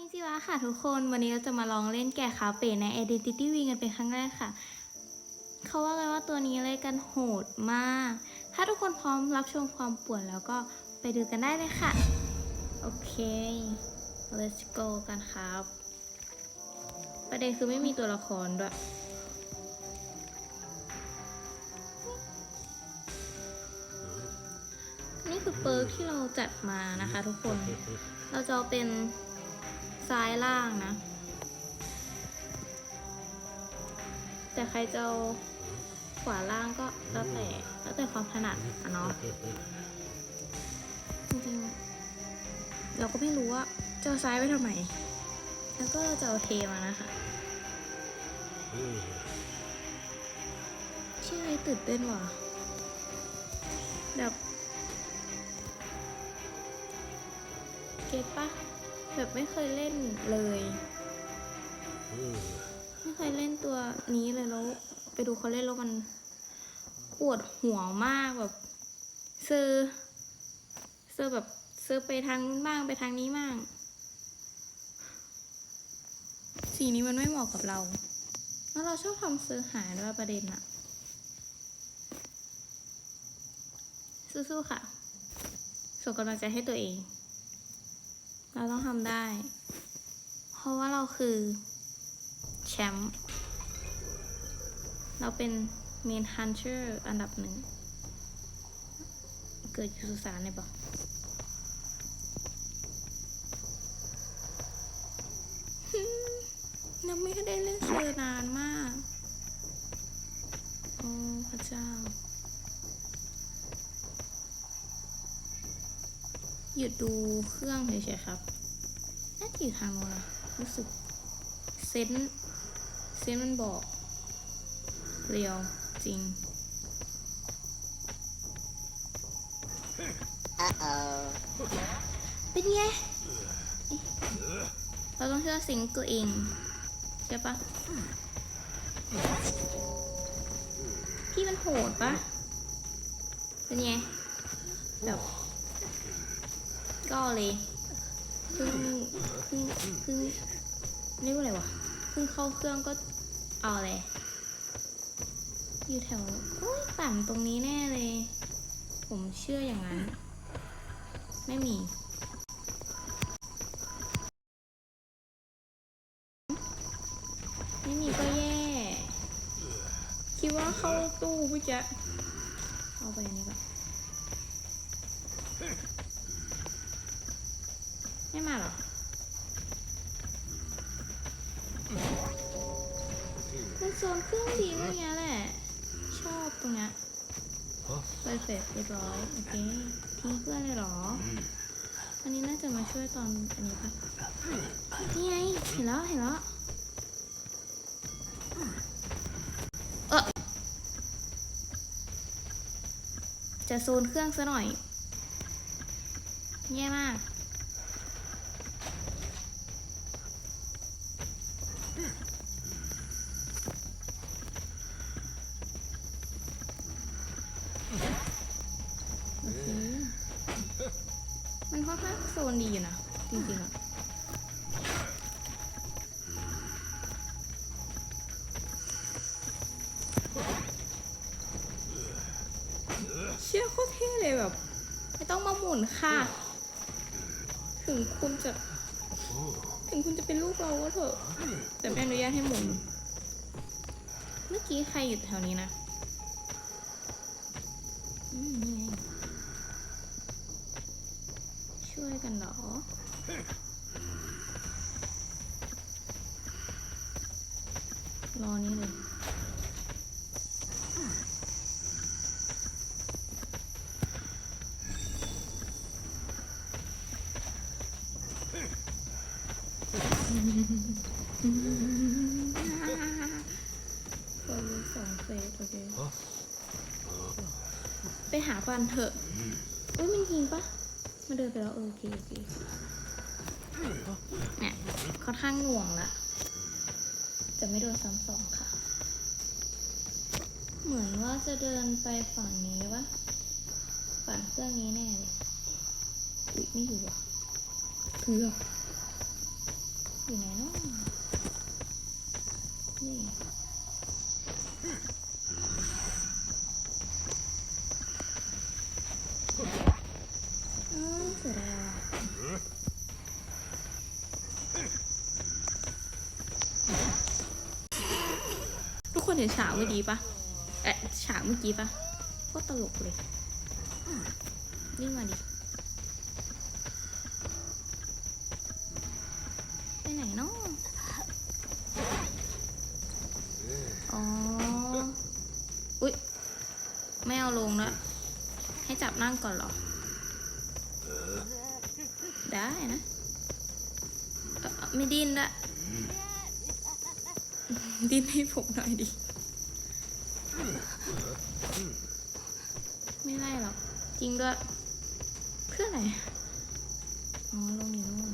นิจิวะค่ะทุกคนวันนี้เราจะมาลองเล่นแกะคาเฟ่ใน Identity Wing กันเป็นครั้งแรกค่ะ เขาว่ากันว่าตัวนี้เล่นกันโหดมาก ถ้าทุกคนพร้อมรับชมความป่วนแล้วก็ไปดูกันได้เลยค่ะ โอเค let's go กันครับ ประเด็นคือไม่มีตัวละครด้วยนี่คือเปิร์กที่เราจัดมานะคะทุกคน เราจะเป็น ซ้ายล่างนะ แต่ใครจะเอาขวาล่างก็แล้วแต่แล้วแต่ความถนัดอะเนาะจริงๆ เราก็ไม่รู้ว่าจะเอาซ้ายไปทำไม แล้วก็เราจะเอาเทมานะคะเชื่อไอ้ตื่นเต้นว่ะแบบเก็ตปะ แบบไม่เคยเล่นเลยไม่เคยเล่นตัวนี้เลยแล้ว ไปดูเขาเล่นแล้วมันปวดหัวมากแบบเซื้อซื้อแบบเซื้อไปทางนู้นบ้างไปทางนี้บ้างสีนี้มันไม่เหมาะกับเรา แล้วเราชอบทำเซื้อหายด้วยประเด็นอะสู้ๆค่ะส่งกำลังใจให้ตัวเอง เราต้องทำได้ เพราะว่าเราคือ แชมป์ เราเป็นเมนฮันเชอร์อันดับหนึ่ง เกิดอยู่สุสานเลยปะฮึ่มยังไม่ได้เล่นเซอร์นานมาก โอ้ พระเจ้า หยุดดูเครื่องเฉยๆครับน่าจะอยู่ทางโน้นนะรู้สึกเซนส์เซนส์มันบอกเรียวจริง เป็นไงเอ๊ะเราต้องเชื่อสิงตัวเอง ใช่ปะพี่มันโหดปะเป็นไงแบบ ก็เลยเพิ่งเพิ่งเพิ่งเรียกว่าอะไรวะเพิ่งเข้าเครื่องก็เอาเลย อยู่แถวโอ้ยปั่นตรงนี้แน่เลย ผมเชื่ออย่างนั้น ไม่มีไม่มีก็แย่ คิดว่าเข้าตู้เมื่อกี้เอาไปอันนี้ก่อน ไม่มาหรอ มัน โซนเครื่องดีก็อย่างเงี้ยแหละ ชอบตรงเนี้ยไปเสร็จเรียบร้อยโอเคทิ้งเพื่อนเลยเหรอ อันนี้น่าจะมาช่วยตอนอันนี้ปะนี่ไงเห็นแล้วเห็นแล้วเออจะโซนเครื่องซะหน่อย แย่มาก โคตรเท่เลยแบบ ไม่ต้องมาหมุนค่ะ ถึงคุณจะ ถึงคุณจะเป็นลูกเราก็เถอะ แต่ไม่อนุญาตให้หมุน เมื่อกี้ใครอยู่แถวนี้นะนี่ไงช่วยกันเหรอ รอนี่เลย คนรู้สองเฟสโอเค ไปหา ฟันเถอะเอ้ยมันยิงปะมันเดินไปแล้วเออโอเคโอเคเนี่ยค่อนข้างหน่วงละจะไม่โดนซ้ำสองค่ะ เหมือนว่าจะเดินไปฝั่งนี้วะฝั่งเครื่องนี้แน่เลยอุ๊ยไม่อยู่อะเกือบอยู่ไหนเนาะนี่อืมเสียดายว่ะทุก คนเห็นฉากเมื่อกี้ปะเอ๊ะฉากเมื่อกี้ปะโคตรตลกเลยนี่มาดิไปไหนเนาะอ๋อ อุ๊ย ไม่เอาลงแล้วให้จับนั่งก่อนเหรอ ได้นะเอ่อไม่ดิ้นละ ดิ้นให้ผมหน่อยดิ ไม่ไล่หรอก จริงด้วย เพื่ออะไร อ๋อลงอยู่นู่น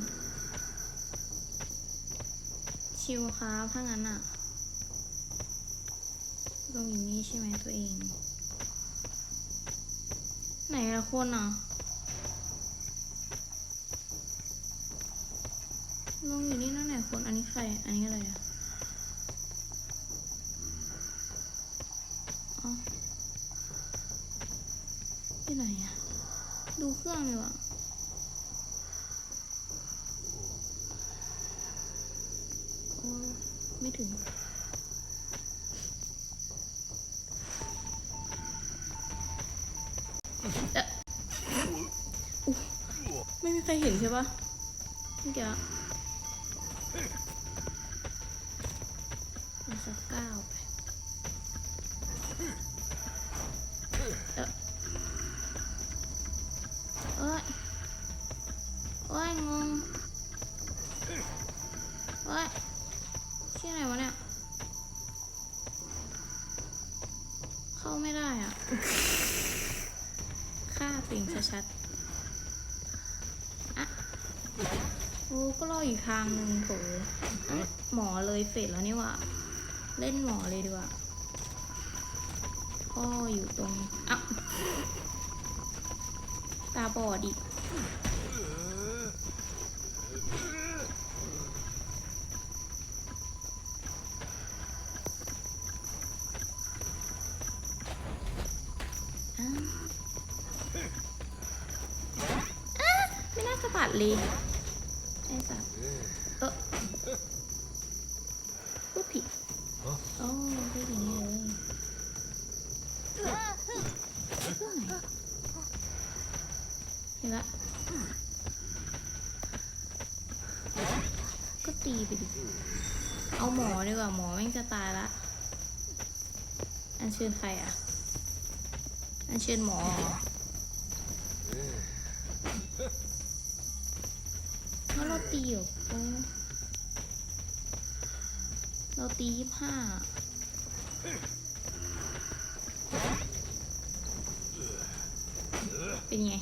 ชิวครับถ้างั้นอะลงอยู่นี่ใช่ไหมตัวเอง ไหนละคนอะลงอยู่นี่นั่นไหนคน อันนี้ใคร อันนี้อะไรอะอ๋อที่ไหนอะ ดูเครื่องเลยว่ะโอ้ไม่ถึงเอ๊ะอุ๊ยไม่มีใครเห็นใช่ปะเมื่อกี้อะเอาสักเก้าไป โอ้ก็รออีกทางหนึ่งโถอ้ยหมอเลยเฟดแล้วนี่ว่า เล่นหมอเลยดีกว่าพ่ออยู่ตรงอะตาบอดอีกไม่น่าสะบัดเลยไอ้สัตว์เออพูดผิดโอ้พูดอย่างนี้เลยเครื่องไหนเห็นละ ก็ตีไปดิ เอาหมอดีกว่าหมอแม่งจะตายละ อันเชิญใครอะ อันเชิญหมอเหรอแล้วเราตีหรอโอ้เราตียี่ห้าเป็นไง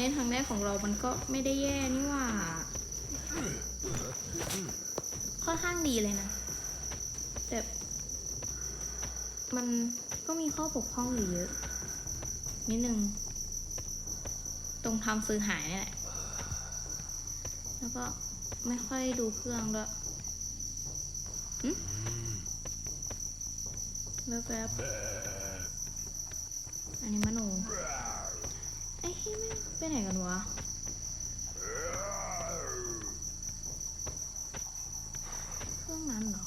เล่นครั้งแรกของเรามันก็ไม่ได้แย่นี่หว่า ค่อนข้างดีเลยนะ แต่ มันก็มีข้อบกพร่องอยู่เยอะ นิดนึง ตรงทำซื้อหายนี่แหละ แล้วก็ไม่ค่อยดูเครื่องด้วยหึแวบอันนี้มโน พี่ไม่ไปไหนกันวะ เครื่องนั้นเหรอ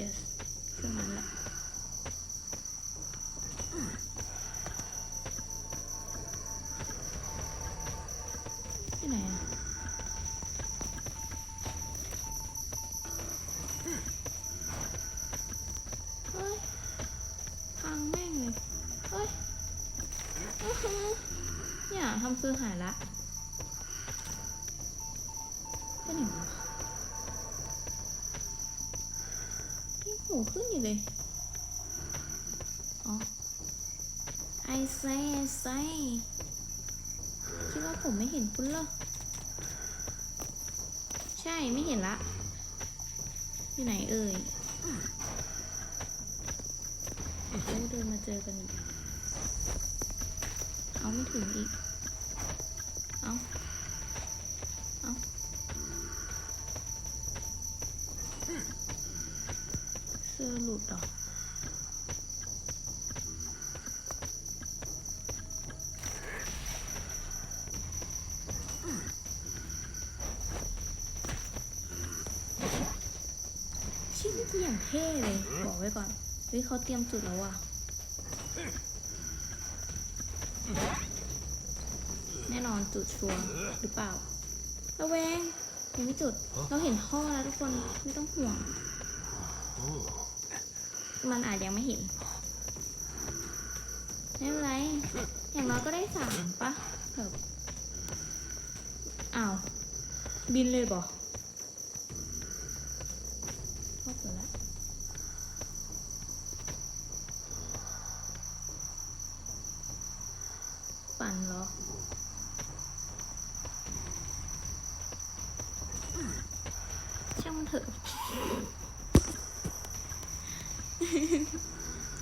yes เครื่องนั้นแหละ เนี่ยทำซื้อหายละไปไหนวะยังหูขึ้นอยู่เลย อ๋อ ไอเซ่ไอเซ่คิดว่าผมไม่เห็นคุณเหรอ ใช่ไม่เห็นละ อยู่ไหนเอ่ยโอ้เดินมาเจอกันอีกาไม่ถึงอีก เอาเอาเสื้อหลุดหรอชิ้นนี้อย่างเท่เลย บอกไว้ก่อน เฮ้ยเขาเตรียมจุดแล้วอะ อนจุดชัวร์หรือเปล่า ระแวงยังไม่จุด เราเห็นท่อแล้วทุกคนไม่ต้องห่วง มันอาจยังไม่เห็น ไม่เป็นไร อย่างน้อยก็ได้สามปะแบบอ้าว บินเลยบอกชอบอยู่แล้วปั่นเหรอ ช่างมัน เถอะ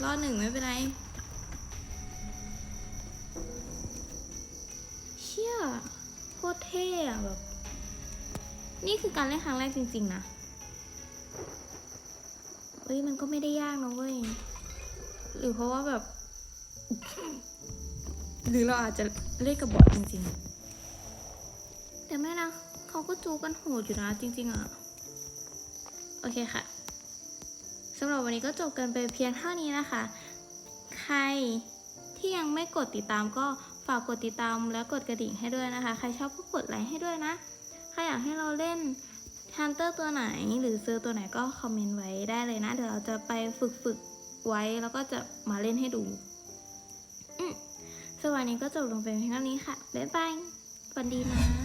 รอดหนึ่งไม่เป็นไร เชี่ยโคตรเท่อะแบบ นี่คือการเล่นครั้งแรกจริง ๆ นะเอ้ยมันก็ไม่ได้ยากนะเว้ย หรือเพราะว่าแบบ หรือเราอาจจะเล่นกับบอทจริง ๆ แต่ไม่นะเขาก็จูกันโหดอยู่นะจริง ๆอะ โอเคค่ะสำหรับวันนี้ก็จบกันไปเพียงเท่านี้นะคะ ใครที่ยังไม่กดติดตามก็ฝากกดติดตามและกดกระดิ่งให้ด้วยนะคะ ใครชอบก็กดไลค์ให้ด้วยนะ ใครอยากให้เราเล่นฮันเตอร์ตัวไหนหรือซื้อตัวไหนก็คอมเมนต์ไว้ได้เลยนะ เดี๋ยวเราจะไปฝึกฝึกไว้แล้วก็จะมาเล่นให้ดูอืมสวันนี้ก็จบลงไปเพียงเท่านี้ค่ะ บ๊ายบายฝันดีนะ